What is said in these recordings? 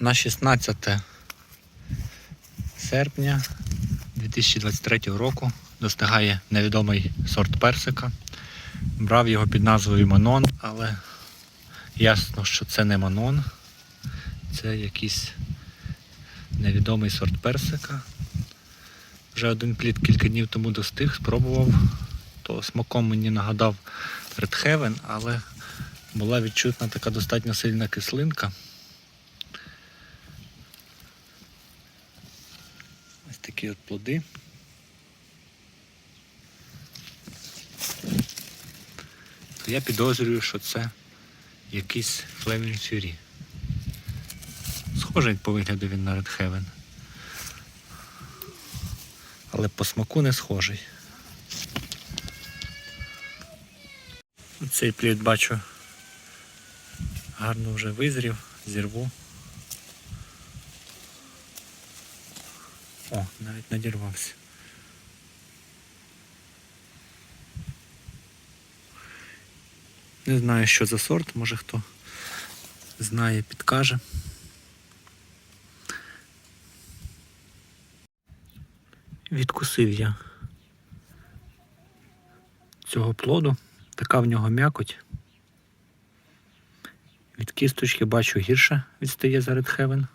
На 16 серпня 2023 року достигає невідомий сорт персика. Брав його під назвою Манон, але ясно, що це не Манон. Це якийсь невідомий сорт персика. Вже один плід кілька днів тому достиг, спробував. То смаком мені нагадав Red Heaven, але була відчутна така достатньо сильна кислинка. Такі от плоди. Я підозрюю, що це якийсь Flaming Fury. Схожий по вигляду він на Red Heaven. Але по смаку не схожий. Цей плід бачу гарно вже визрів, зірву. О, навіть надірвався. Не знаю, що за сорт, може хто знає, підкаже. Відкусив я цього плоду. Така в нього м'якоть. Від кісточки бачу гірше відстає за Red Heaven.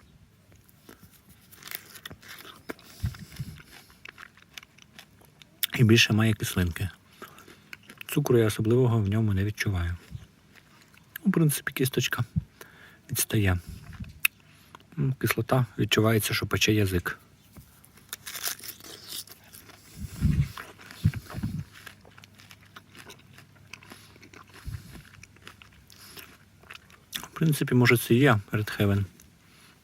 І більше має кислинки. Цукру я особливого в ньому не відчуваю. У принципі, кісточка відстає. Ну, Кислота відчувається, що пече язик. В принципі, може це і є Heaven.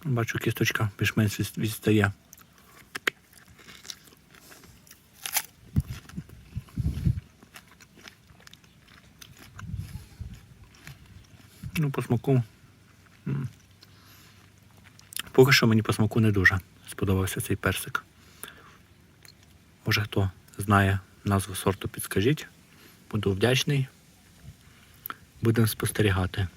Бачу, кісточка більш-менш відстає. Ну, по смаку. Поки що мені по смаку не дуже сподобався цей персик. Може хто знає назву сорту, підскажіть. Буду вдячний. Будемо спостерігати.